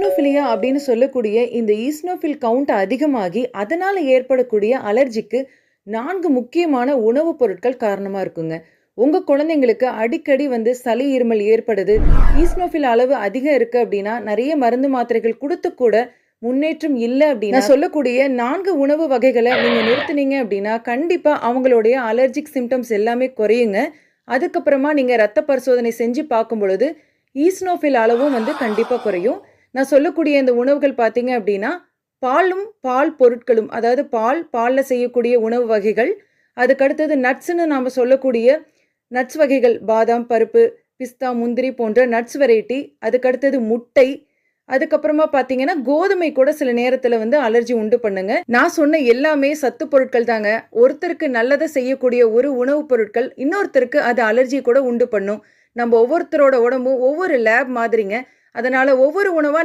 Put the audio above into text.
Eosinophilia அப்படின்னு சொல்லக்கூடிய இந்த ஈஸ்னோஃபில் கவுண்ட் அதிகமாகி அதனால் ஏற்படக்கூடிய அலர்ஜிக்கு நான்கு முக்கியமான உணவுப் பொருட்கள் காரணமாக இருக்குங்க. உங்கள் குழந்தைங்களுக்கு அடிக்கடி வந்து சளி இருமல் ஏற்படுது ஈஸ்னோஃபில் அளவு அதிகம் இருக்குது அப்படின்னா நிறைய மருந்து மாத்திரைகள் கொடுத்து கூட முன்னேற்றம் இல்லை அப்படின்னா சொல்லக்கூடிய நான்கு உணவு வகைகளை நீங்கள் நிறுத்துனீங்க அப்படின்னா கண்டிப்பாக அவங்களுடைய அலர்ஜிக் சிம்டம்ஸ் எல்லாமே குறையுங்க. அதுக்கப்புறமா நீங்கள் ரத்த பரிசோதனை செஞ்சு பார்க்கும் பொழுது ஈஸ்னோஃபில் அளவும் வந்து கண்டிப்பாக குறையும். நான் சொல்லக்கூடிய இந்த உணவுகள் பார்த்தீங்க அப்படின்னா பாலும் பால் பொருட்களும் அதாவது பால் பாலில் செய்யக்கூடிய உணவு வகைகள் அதுக்கடுத்தது நட்ஸுன்னு நாம் சொல்லக்கூடிய நட்ஸ் வகைகள் பாதாம் பருப்பு பிஸ்தா முந்திரி போன்ற நட்ஸ் வெரைட்டி அதுக்கடுத்தது முட்டை அதுக்கப்புறமா பார்த்தீங்கன்னா கோதுமை கூட சில நேரத்தில் வந்து அலர்ஜி உண்டு பண்ணுங்க. நான் சொன்ன எல்லாமே சத்து பொருட்கள் தாங்க. ஒருத்தருக்கு நல்லதை செய்யக்கூடிய ஒரு உணவுப் பொருட்கள் இன்னொருத்தருக்கு அது அலர்ஜி கூட உண்டு பண்ணும். நம்ம ஒவ்வொருத்தரோட உடம்பும் ஒவ்வொரு லேப் மாதிரிங்க. அதனால் ஒவ்வொரு உணவாக